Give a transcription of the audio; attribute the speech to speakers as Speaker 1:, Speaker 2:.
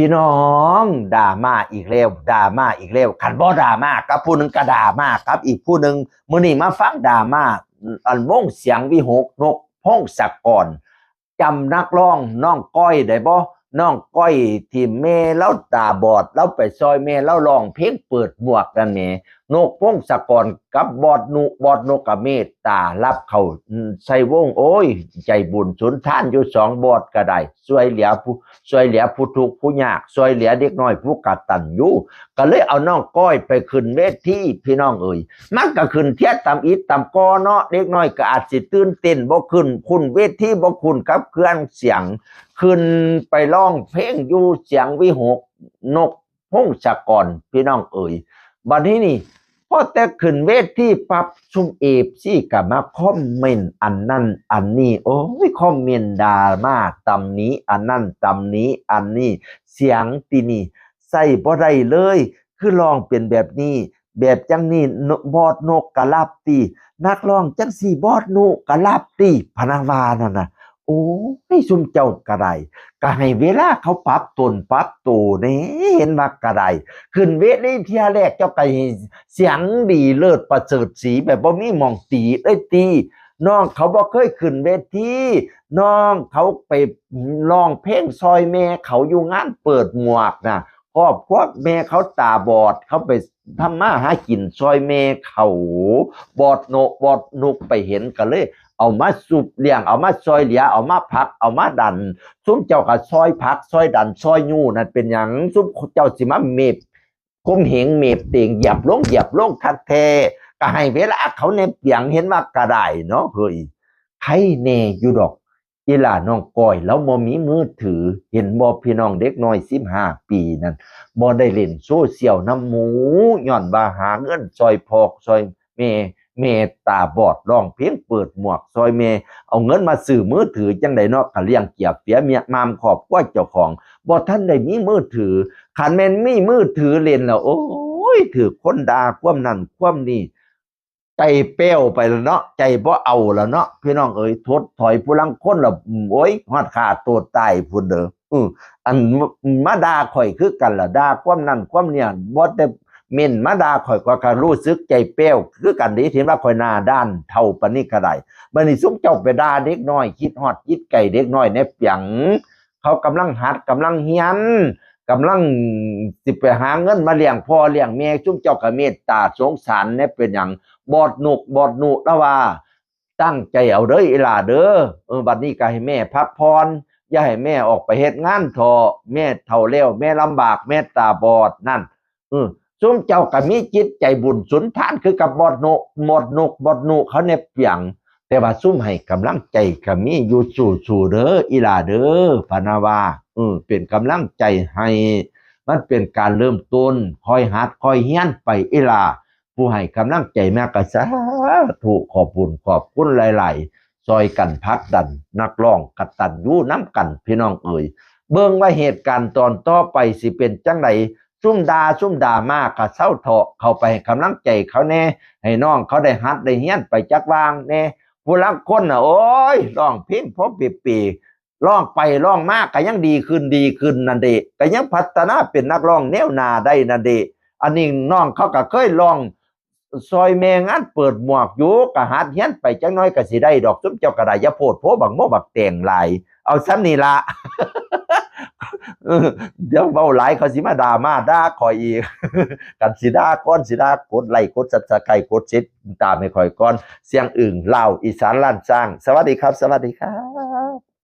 Speaker 1: พี่น้องด่ามาอีกแล้วด่ามาอีกแล้วขันบ่ด่ามากับผู้หนึ่งก็ด่ามากับอีกผู้หนึ่งมื่อนี้มาฟังด่ามาอันวงเสียงวิหกนกพงศกรจำนักร้องน้องก้อยได้บ่น้องก้อยที่เมแล้วตาบอดแล้วไปซอยเมแล้วร้องเพลงเปิดหมวกกันนี่ นกพงศกรกับบอดนุบอดนกกับเมตตารับเขาใส่วง โอ้ย ใจบุญสุนท่านอยู่สองบอดก็ได้ช่วยเหลือผู้ช่วยเหลือผู้ทุกข์ผู้ยากช่วยเหลือเด็กน้อยผู้กตัญญูก็เลยเอาน้องก้อยไปขึ้นเวทีพี่น้องเอ่ยมันก็ขึ้นเทียดตามอิฐตามกอเนาะเด็กน้อยก็อาจสิตื่นเต้นบ่ขึ้นคุณเวทีบ่คุณกับเครื่องเสียง ขึ้นไปร้องเพลงอยู่เสียงวิหกนกพงศกรพี่น้องเอ่ยบัดนี้นี่ พอแต่ขึ้นเวทที่ปับซุมเอฟซี่ก็มาคอมเมนต์อันนั้นอันนี้ โอ้ยคอมเมนต์ดามาตำนี้ อันนั้นตำนี้ อันนี้ เสียงตีนี่ใส่บ่ได้เลย คือร้องเป็นแบบนี้ แบบจังนี้บอดนกกะลับตีนักร้องจังสี่บอดนกกะลับตีพนาวานั่นน่ะ โอ้ยซุมเจ้ากระไดก็ให้เวลาเขาปรับตนปรับตัวนี่เห็นว่ากระไดขึ้นเวทีเที่ยแรกเจ้าไก็ให้เสียงดีเลิศประเสริฐสีแบบบ่ามีมองตีเอ้ยตีน้องเขาบ่เคยขึ้นเวทีน้องเขาไปร้องเพลงซอยแม่เขาอยู่งานเปิดหมวกนะครอบครัวแม่เขาตาบอดเขาไปทำมาหากินซอยแม่เขาบอดโนบอดนุกไปเห็นก็เลย เอามาสุบเลี้ยงเอามาซอยเหลียเอามาพัก เอามาดัน ซุ้มเจ้าก็ซอยพัก ซอยดัน ซอยยู่นั่นเป็นหยังซุ้มเจ้าสิมาเมบคมเหงเมบเตียงเหยียบลงเหยียบลงคักแท้ก็ให้เวลาเขาในเปียงเห็นว่ากระไดเนาะเฮ้ยใครแน่อยู่ดอกอีหลาน้องก้อย แล้วบ่มีมือถือ เห็นบ่พี่น้องเด็กน้อย15ปีนั่นบ่ได้เล่นโซเชียลน้ำหมูย้อนว่าหาเงินซอยพอกซอยแม่ แม่ตาบอดร้องเพลงเปิดหมวกซอยแม่เอาเงินมาซื้อมือถือจังไดเนาะก็เลี้ยงเกียบเปียเมียมามขอบกว่าเจ้าของบ่ท่านได้มีมือถือขันแม่นมีมือถือเล่นแล้วโอ้ยถือคนด่าความนั่นความนี่ใจเป้วไปแล้วเนาะใจบ่เอาแล้วเนาะพี่น้องเอ้ยทดถอยผู้ลังคนละโอ้ยฮอดขาตัวตายพุ่นเด้ออืออันมาด่าข่อยคือกันละด่าความนั่นความเนี่ยบ่ได้ ม่นมาดาข่อยก็ก็รู้สึกใจเปี้ยวคือกันดีที่ว่าข่อยหน้าด้านเท่าปนนี้ก็ได้บันนี้ซุ้มเจ้าไปด่าเด็กน้อย คิดฮอดคิดไก่เด็กน้อยในเปียงเขากำลังหัดกำลังเฮียนกำลังสิไปหาเงินมาเลี้ยงพ่อเลี้ยงแม่ซุมเจ้าก็เมตตาสงสารเนี่ยเป็นอย่างบอดหนุกบอดหนุแล้วว่า ตั้งใจเอาเด้ออีหล่าเด้อเออบัดนี้ก็ให้แม่พักพรอย่าให้แม่ออกไปเฮ็ดงานทอแม่เฒ่าแล้วแม่ลำบากแม่ตาบอดนั่นเออ ซุ้มเจ้าก็มีจิตใจบุญสุนทานคือกับบอดหนุกบอดหนุกบอดหนุเขาในเปียง แต่ว่าซุ่มให้กำลังใจก็มีอยู่สู่สู่เด้ออีหลาเด้อพนาวาเออเป็นกำลังใจให้ มันเป็นการเริ่มต้นคอยหัดคอยเฮียนไปอีหลาผู้ให้กำลังใจแม่ก็สาธุขอบคุณขอบคุณหลาย ๆ ซอยกันพักดัน นักร้องกัดตันยู่น้ำกันพี่น้องเอ่ยเบิ่งว่าเหตุการณ์ตอนต่อไปสิเป็นจังได ซุ่มดาซุ่มดามากกะเศร้าเถาะเข้าไปกำลังใจเขาแน่ให้น้องเขาได้หัดได้เฮี้ยนไปจักวางแน่ผู้ลังคนน่ะโอ้ยร้องเพลงพบปีปีร้องไปร้องมากก็ยังดีขึ้นดีขึ้นนันเดก็ยังพัฒนาเป็นนักร้องแนวนาได้นันเดอันนี้น้องเขาก็เคยร้องซอยแมงานเปิดหมวกอยู่ก็หัดเฮียนไปจังน้อยก็สิได้ดอกซุมเจ้ากระดอยาโพดโพบักโมบักแต่งหลเอาซ้ำนี่ละ เดี๋ยวเบาหลายเขาสิมาด่ามาด่าคอยอีก กันสิด่าก้อนสิด่ากดไล่กดซับสไก่กดเช็ดตามให้คอยก้อน เสียงอื่นเล่าอีสานล้านจ้าง สวัสดีครับ สวัสดีครับ